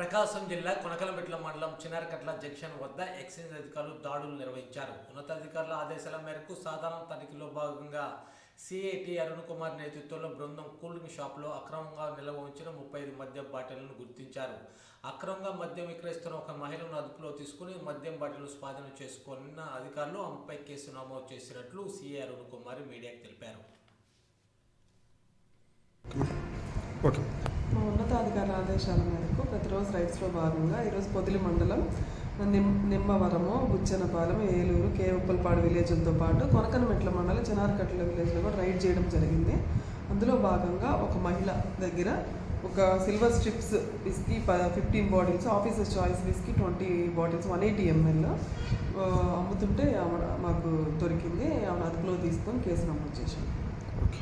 ప్రకాశం జిల్లా కొనకలమెట్ల మండలం చిన్నారకట్ల జంక్షన్ వద్ద ఎక్సైజ్ అధికారులు దాడులు నిర్వహించారు. ఉన్నతాధికారుల ఆదేశాల మేరకు సాధారణ తనిఖీలో భాగంగా సిఐటి అరుణ్ కుమార్ నేతృత్వంలో బృందం కూలింగ్ షాప్లో అక్రమంగా నిల్వ ఉంచిన ముప్పై ఐదు మద్యం బాటిళ్ళను గుర్తించారు. అక్రమంగా మద్యం విక్రయిస్తున్న ఒక మహిళను అదుపులో తీసుకుని మద్యం బాటిల్ స్వాధీనం చేసుకున్న అధికారులు ఆమెపై కేసు నమోదు చేసినట్లు సిఐ అరుణ్ కుమార్ మీడియాకు తెలిపారు. ఓకే. ఉన్నతాధికారుల ఆదేశాల మేరకు ప్రతిరోజు రైడ్స్లో భాగంగా ఈరోజు పొదిలి మండలం నిమ్ నిమ్మవరము బుచ్చనపాలెం ఏలూరు కేవుప్పలపాడు విలేజ్లతో పాటు కొనకనమెట్ల మండలం చినారకట్ల విలేజ్లో కూడా రైడ్ చేయడం జరిగింది. అందులో భాగంగా ఒక మహిళ దగ్గర ఒక సిల్వర్ స్ట్రిప్స్ విస్కీ ప fifteen bottles Officer's Choice whisky twenty bottles one eighty ML అమ్ముతుంటే ఆమె మాకు దొరికింది. ఆమె అదుపులో తీసుకొని కేసు నమోదు చేశాను ఓకే.